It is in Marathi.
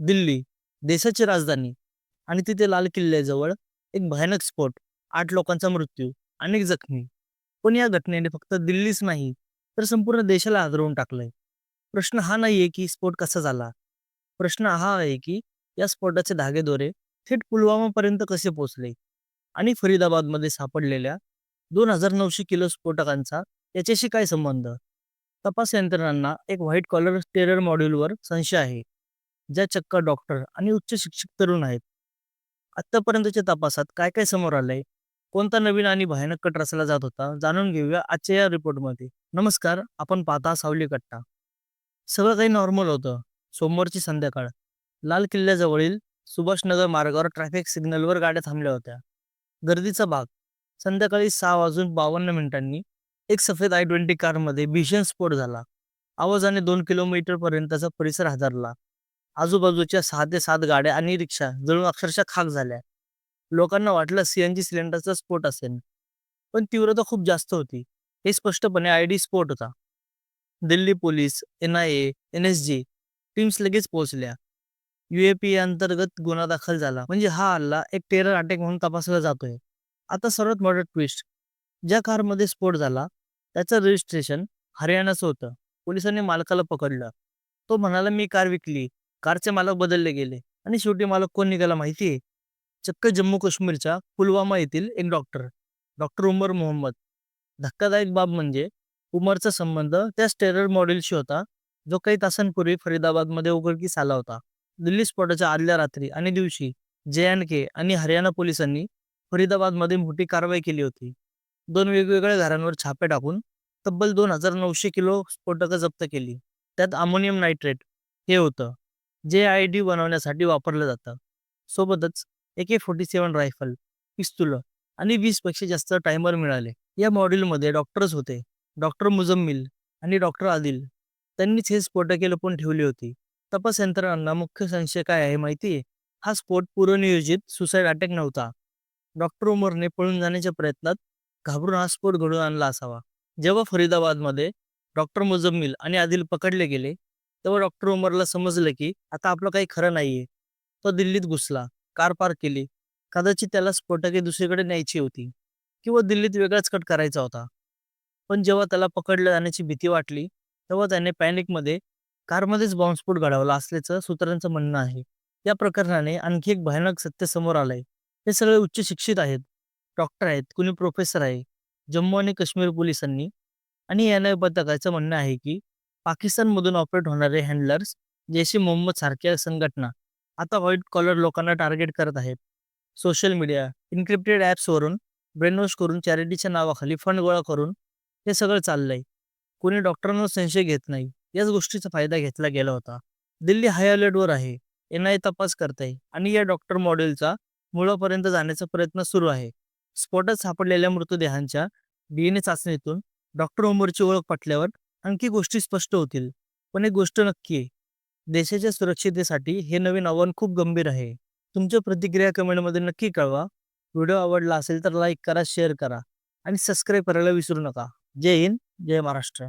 दिल्ली देशाची राजधानी आणि तिथे लाल किल्ल्याजवळ एक भयानक स्फोट. आठ लोकांचा मृत्यू अनेक जखमी. पण या घटनेने फक्त दिल्लीच नाही तर संपूर्ण देशाला हादरवून टाकलंय. प्रश्न हा नाहीये की स्फोट कसा झाला. प्रश्न हा आहे की या स्फोटाचे धागेदोरे थेट पुलवामापर्यंत कसे पोहोचले आणि फरीदाबादमध्ये सापडलेल्या दोन हजार नऊशे किलो स्फोटकांचा याच्याशी काय संबंध? तपास यंत्रणांना एक व्हाईट कॉलर टेरर मॉड्यूलवर संशय आहे. ज्या चक्क डॉक्टर आणि उच्च शिक्षित तरुण आहेत. आतापर्यंतच्या तपासात काय काय समोर आलंय? कोणता नवीन आणि भयानक कट रचला जात होता? जाणून घेऊया आजच्या या रिपोर्टमध्ये. नमस्कार आपण पाहता सावली कट्टा. सगळं काही नॉर्मल होतं. सोमवारची संध्याकाळ. लाल किल्ल्याजवळील सुभाषनगर मार्गावर ट्रॅफिक सिग्नलवर गाड्या थांबल्या होत्या. गर्दीचा भाग. संध्याकाळी सहा वाजून बावन्न मिनिटांनी एक सफेद आय ट्वेंटी कारमध्ये भीषण स्फोट झाला. आवाजाने दोन किलोमीटर पर्यंतचा परिसर हादरला. आजूबाजूच्या सहा ते सात गाड्या आणि रिक्षा जळून अक्षरशः खाक झाल्या. लोकांना वाटलं सीएनजी सिलेंडरचा स्फोट असेल. पण तीव्रता खूप जास्त होती. हे स्पष्टपणे आय डी स्फोट होता. Delhi police N I A N S G teams लगेच पोहोचल्या. युएपी अंतर्गत गुन्हा दाखल झाला. म्हणजे हा हल्ला एक टेरर अटॅक म्हणून तपासला जातोय. आता सर्वात मोठा ट्विस्ट ज्या कारमध्ये स्फोट झाला त्याचं रजिस्ट्रेशन हरियाणाचं होतं. पोलिसांनी मालकाला पकडलं. तो म्हणाला मी कार विकली. कारचे मालक बदलले गेले आणि शेवटी मालक कोण निघाला माहिती आहे? चक्क जम्मू काश्मीरच्या पुलवामा येथील एक डॉक्टर डॉक्टर उमर मोहम्मद. धक्कादायक बाब म्हणजे उमरचा संबंध त्याच टेरर मॉडेलशी होता जो काही तासांपूर्वी फरीदाबादमध्ये उघडकीस आला होता. दिल्ली स्फोटाच्या आदल्या रात्री आणि दिवशी जे अँड के आणि हरियाणा पोलिसांनी फरीदाबादमध्ये मोठी कारवाई केली होती. दोन वेगवेगळ्या घरांवर छापे टाकून तब्बल दोन हजार नऊशे किलो स्फोटकं जप्त केली. त्यात अमोनियम नायट्रेट हे होतं. जे आय डी बनवण्यासाठी वापरलं जातं. सोबतच ए के फोर्टी सेवन रायफल पिस्तुलं आणि वीसपेक्षा जास्त टायमर मिळाले. या मॉड्यूलमध्ये डॉक्टर्स होते. डॉक्टर मुजम्मिल आणि डॉक्टर आदिल. त्यांनीच हे स्फोटके लपून ठेवली होती. तपास यंत्रणांना मुख्य संशय काय आहे माहिती आहे? हा स्फोट पूर्वनियोजित सुसाईड अटॅक नव्हता. डॉक्टर उमरने पळून जाण्याच्या प्रयत्नात घाबरून हा स्फोट घडून आणला असावा. जेव्हा फरीदाबादमध्ये डॉक्टर मुजम्मिल आणि आदिल पकडले गेले तेव्हा डॉक्टर उमरला समजलं की आता आपलं काही खरं नाहीये. तो दिल्लीत घुसला कार पार्क केली. कदाचित त्याला स्फोटके दुसरीकडे न्यायची होती किंवा दिल्लीत वेगळाच कट करायचा होता. पण जेव्हा त्याला पकडलं जाण्याची भीती वाटली तेव्हा त्याने पॅनिकमध्ये कारमध्येच बॉम्बस्फोट घडवला असल्याचं सूत्रांचं म्हणणं आहे. या प्रकरणाने आणखी एक भयानक सत्य समोर आलंय. हे सगळे उच्च शिक्षित आहेत डॉक्टर आहेत कुणी प्रोफेसर आहे जम्मू आणि काश्मीर पोलिसांनी. आणि एन आय पथकाचं म्हणणं आहे की पाकिस्तानमधून ऑपरेट होणारे हँडलर्स जैश मोहम्मद सारख्या संघटना आता व्हाईट कॉलर लोकांना टार्गेट करत आहेत. सोशल मीडिया इन्क्रिप्टेड ॲप्सवरून ब्रेनवॉश करून चॅरिटीच्या नावाखाली फंड गोळा करून हे सगळं चाललंय. कोणी डॉक्टरांवर संशय घेत नाही. याच गोष्टीचा फायदा घेतला गेला होता. दिल्ली हाय अलर्टवर आहे. एन आय तपास करताय. आणि या डॉक्टर मॉडेलचा मुळापर्यंत जाण्याचा प्रयत्न सुरू आहे. स्फोटात सापडलेल्या मृतदेहांच्या डीएनए चाचणीतून डॉक्टर उमरची ओळख पटल्यावर आणखी गोष्टी स्पष्ट होतील. पण एक गोष्ट नक्की आहे. देशाच्या सुरक्षितेसाठी हे नवीन आव्हान खूप गंभीर आहे. तुमच्या प्रतिक्रिया कमेंटमध्ये नक्की कळवा. व्हिडिओ आवडला असेल तर लाईक करा शेअर करा आणि सबस्क्राईब करायला विसरू नका. जय हिंद जय महाराष्ट्र.